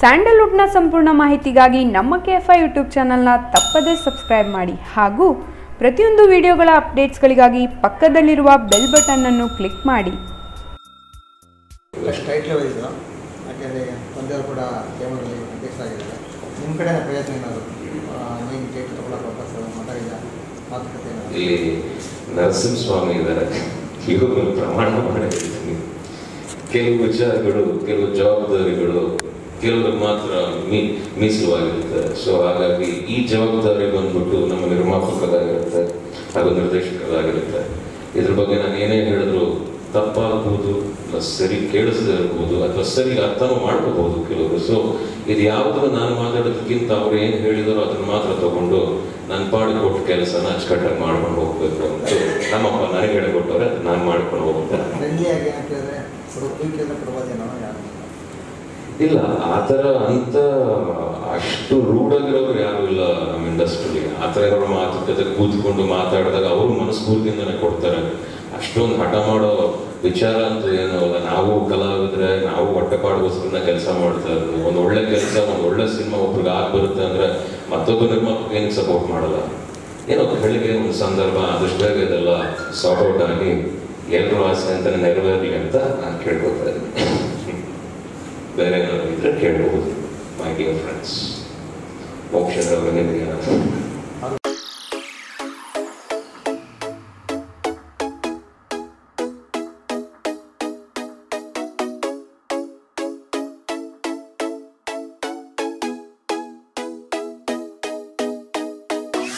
ಸ್ಯಾಂಡಲ್ವುಡ್ನ ಸಂಪೂರ್ಣ ಮಾಹಿತಿಗಾಗಿ ನಮ್ಮ ಕೆ ಎಫ್ ಐ ಯೂಟ್ಯೂಬ್ ಚಾನಲ್ನ ತಪ್ಪದೇ ಸಬ್ಸ್ಕ್ರೈಬ್ ಮಾಡಿ ಹಾಗೂ ಪ್ರತಿಯೊಂದು ವಿಡಿಯೋಗಳ ಅಪ್ಡೇಟ್ಸ್ಗಳಿಗಾಗಿ ಪಕ್ಕದಲ್ಲಿರುವ ಬೆಲ್ ಬಟನ್ನನ್ನು ಕ್ಲಿಕ್ ಮಾಡಿ. ಫಸ್ಟ್ ಟೈಟ್ಲ್ ಇದು ಯಾಕೆಂದರೆ ತಂದೆಯವರು ಕೂಡ ಕೇವಲದಲ್ಲಿ ಅಧ್ಯಕ್ಷರಾಗಿದ್ದಾರೆ ನಿಮ್ಮ ಕಡೆ ಪ್ರಯತ್ನ ಏನಾದರೂ? ನೀವು ಟೈಟ್ಲ್ ತೊಗೊಳಕ್ಕೆ ವಾಪಸ್ ಮಾತಾಡಿದ ಮಾತುಕತೆ ಇಲ್ಲಿ? ನರಸಿಂಹಸ್ವಾಮಿ ಇದ್ದಾರೆ. ಇವರು ಪ್ರಮಾಣ ಮಾಡಿರ್ತೀನಿ ಕೆಲವು ವಿಚಾರಗಳು ಕೆಲವು ಜವಾಬ್ದಾರಿಗಳು ಕೆಲವರು ಮಾತ್ರ ಮೀ ಮೀಸಲುವಾಗಿರುತ್ತೆ ಸೊ ಹಾಗಾಗಿ ಈ ಜವಾಬ್ದಾರಿ ಬಂದ್ಬಿಟ್ಟು ನಮ್ಮ ನಿರ್ಮಾಪಕರಾಗಿರುತ್ತೆ, ಹಾಗೂ ನಿರ್ದೇಶಕರಾಗಿರುತ್ತೆ. ಇದ್ರ ಬಗ್ಗೆ ನಾನು ಏನೇ ಹೇಳಿದ್ರು ತಪ್ಪಾಗಬಹುದು ಸರಿ ಕೇಳಿಸದೇ ಇರಬಹುದು ಅಥವಾ ಸರಿ ಅರ್ಥನೂ ಮಾಡ್ಕೋಬಹುದು ಕೆಲವರು. ಸೊ ಇದು ಯಾವುದು ನಾನು ಮಾತಾಡೋದಕ್ಕಿಂತ ಅವ್ರು ಏನು ಹೇಳಿದಾರೋ ಅದನ್ನ ಮಾತ್ರ ತಗೊಂಡು ನನ್ನ ಪಾಡು ಕೊಟ್ಟು ಕೆಲಸನ ಅಚ್ಚುಕಟ್ಟಾಗಿ ಮಾಡ್ಕೊಂಡು ಹೋಗ್ಬೇಕು ಅಂತ. ನಮ್ಮಪ್ಪ ನನಗೆ ಹೇಳಿಕೊಟ್ಟವ್ರೆ, ನಾನು ಮಾಡ್ಕೊಂಡು ಹೋಗ್ತಾರೆ ಫ್ರೆಂಡ್ಲಿಯಾಗಿ ಏನಂತ ಹೇಳಿದ್ರೆ ಕೊಡು ಕುಯ್ಕೆಲ್ಲ ಕೊಡ್ಬೋದೇನೋ ಯಾರು ಇಲ್ಲ, ಆ ಥರ ಅಂತ ಅಷ್ಟು ರೂಢಾಗಿರೋರು ಯಾರು ಇಲ್ಲ ನಮ್ಮ ಇಂಡಸ್ಟ್ರಿಲಿ ಆ ಥರ ಮಾತುಕತೆ ಕೂತ್ಕೊಂಡು ಮಾತಾಡಿದಾಗ ಅವರು ಮನಸ್ಫೂರ್ತಿಯಿಂದನೇ ಕೊಡ್ತಾರೆ. ಅಷ್ಟೊಂದು ಹಠ ಮಾಡೋ ವಿಚಾರ ಅಂತ ಏನು ಅಲ್ಲ. ನಾವು ಕಲಾವಿದ್ರೆ ನಾವು ಹೊಟ್ಟೆಪಾಡುಗೋಸ್ಕರನ ಕೆಲಸ ಮಾಡ್ತಾ ಇರೋದು. ಒಂದು ಒಳ್ಳೆ ಕೆಲಸ, ಒಂದು ಒಳ್ಳೆ ಸಿನಿಮಾ ಒಬ್ರಿಗೆ ಆಗಿ ಬರುತ್ತೆ ಅಂದ್ರೆ ಮತ್ತೊಬ್ಬ ನಿರ್ಮಾಪಕ ಏನಕ್ಕೆ ಸಪೋರ್ಟ್ ಮಾಡಲ್ಲ? ಏನೋ ಬೆಳಿಗ್ಗೆ ಒಂದು ಸಂದರ್ಭ ಆದಷ್ಟು ಬೇಗ ಇದೆಲ್ಲ ಸಾರ್ಟ್ ಔಟ್ ಆಗಿ ಎಲ್ಲರೂ ಆಸೆ ಅಂತ ನೆರವೇರಲಿ ಅಂತ ನಾನು ಕೇಳ್ಕೊತಾ ಇದ್ದೀನಿ. ಬೇರೆ ಏನಾದ್ರು ಇದ್ರೆ ಕೇಳಬಹುದು ಮೈ ಡಿಯರ್ ಫ್ರೆಂಡ್ಸ್ ಮೋಕ್ಷದ ನಿಮಗೆ